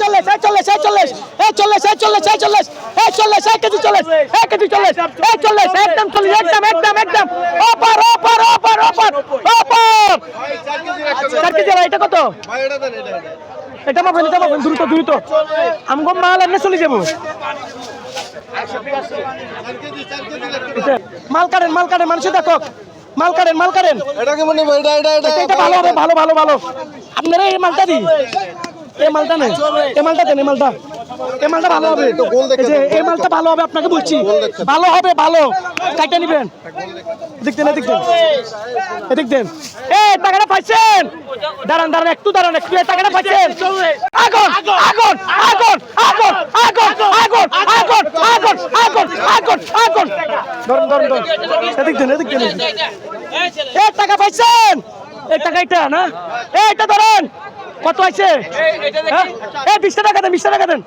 চল্লিশ চল্লিশ চল্লিশ চল্লিশ চল্লিশ চল্লিশ চল্লিশ এক কেজি চল্লিশ এক কেজি চল্লিশ এক চল্লিশ একদম চল্লিশ একদম একদম একদম। অপার অপার অপার অপার অপার। চার কেজি এটা কত? এটা পাবেন এটা পাবেন দ্রুত দ্রুত। আমগো মাল এমনি চলে যাব। মাল কাটেন মাল কাটেন মানুষের দেখো। মাল কাটেন মাল কাটেন। ভালো হবে ভালো ভালো ভালো। আপনারা এই মালটা দিই এই মালটা নেই এই মালটা দেন এই মালটা এই মালটা ভালো হবে এই মালটা ভালো হবে আপনাকে বলছি ভালো হবে ভালো কাইটা নিবেন এদিক দেন এদিক দেন এদিক দেন এই টাকাটা পাইছেন দাঁড়ান দাঁড়ান একটু দাঁড়ান একটু টাকাটা পাইছেন আগুন আগুন আগুন আগুন আগুন আগুন আগুন আগুন আগুন আগুন আগুন ধরুন ধরুন ধরুন এদিক দেন এদিক দেন। এই টাকা পাইছেন এই টাকা এটা না এটা ধরেন কত আছে? হ্যাঁ? এই বিশটা টাকা দেন বিশটা টাকা দেন।